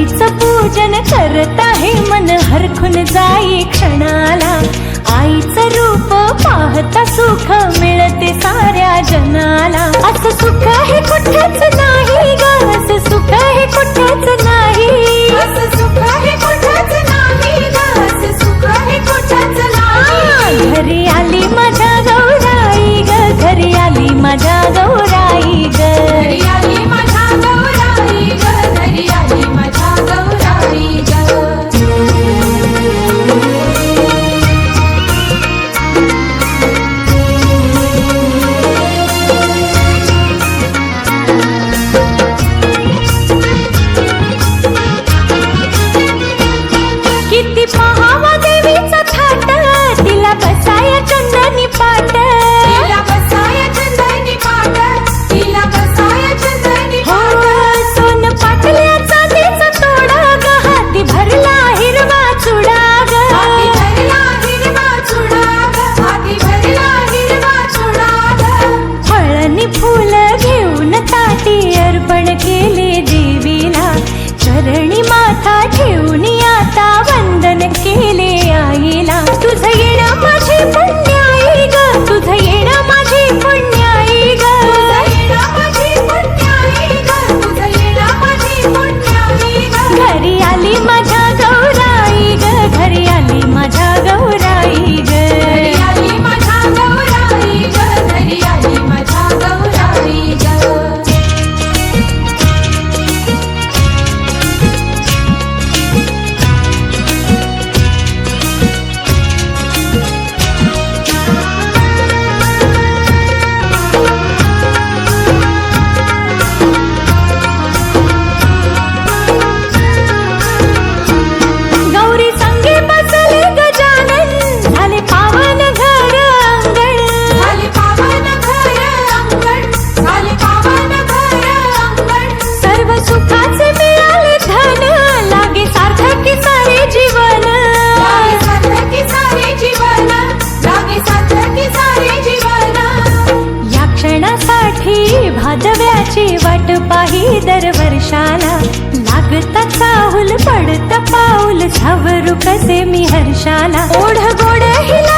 मातेचं पूजन करत आहे मन हरखून जाई क्षणाला. आईचं रूप पाहता सुख मिळते साऱ्या जनाला. अस वर्षाला लागता चाहूल पडत पाऊल झावरू कसे मी हर्षाला? ओढ गोड हिला